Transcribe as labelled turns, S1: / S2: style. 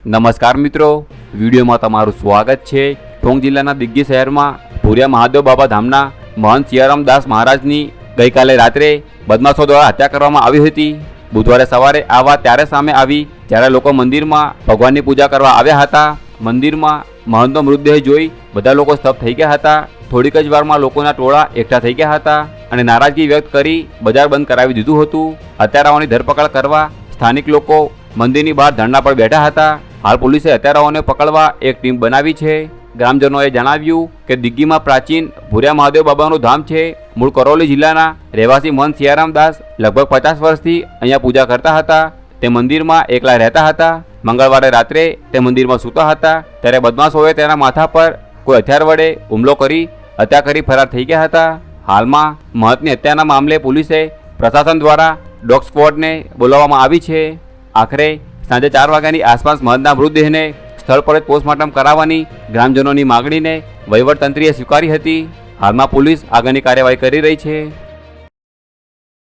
S1: નમસ્કાર મિત્રો, વિડીયોમાં તમારું સ્વાગત છે ઢોંગ જિલ્લાના દિગ્ગી શહેરમાં ભૂરિયા મહાદેવ બાબા ધામના મહંત સિયારામ દાસ મહારાજની ગઈકાલે રાત્રે બદમાશો દ્વારા હત્યા કરવામાં આવી હતી. બુધવારે સવારે આ વાત ત્યારે સામે આવી જ્યારે લોકો મંદિરમાં ભગવાનની પૂજા કરવા આવ્યા હતા. મંદિરમાં મહંતનો મૃતદેહ જોઈ બધા લોકો સ્તબ્ધ થઈ ગયા હતા. થોડીક જ વારમાં લોકોના ટોળા એકઠા થઈ ગયા હતા અને નારાજગી વ્યક્ત કરી બજાર બંધ કરાવી દીધું હતું. હત્યારાઓની ધરપકડ કરવા સ્થાનિક લોકો મંદિરની બહાર ધરણા પર બેઠા હતા. હાલ પોલીસે હત્યારાઓને પકડવા એક ટીમ બનાવી છે. ગ્રામજનોએ જણાવ્યું કે દિગ્ગીમાં પ્રાચીન ભૂર્યા મહાદેવ બાબાનું ધામ છે. મૂળ કરોલી જિલ્લાના રહેવાસી મન સિયારામ દાસ લગભગ પચાસ વર્ષથી અહીંયા પૂજા કરતા હતા. તે મંદિરમાં એકલા રહેતા હતા. મંગળવારે રાત્રે તે મંદિરમાં સૂતા હતા. ત્યારે બદમાશોએ તેના માથા પર કોઈ હથિયાર વડે હુમલો કરી હત્યા કરી ફરાર થઈ ગયા હતા. હાલમાં મહતની હત્યાના મામલે પોલીસે પ્રશાસન દ્વારા ડોગ સ્ક્વોડને બોલાવવામાં આવી છે. આખરે સાંજે ચાર વાગ્યાની આસપાસ મહંતના મૃતદેહને સ્થળ પર જ પોસ્ટમોર્ટમ કરાવવાની ગ્રામજનોની માગણીને વહીવટતંત્રીએ સ્વીકારી હતી. હાલમાં પોલીસ આગળની કાર્યવાહી કરી રહી છે.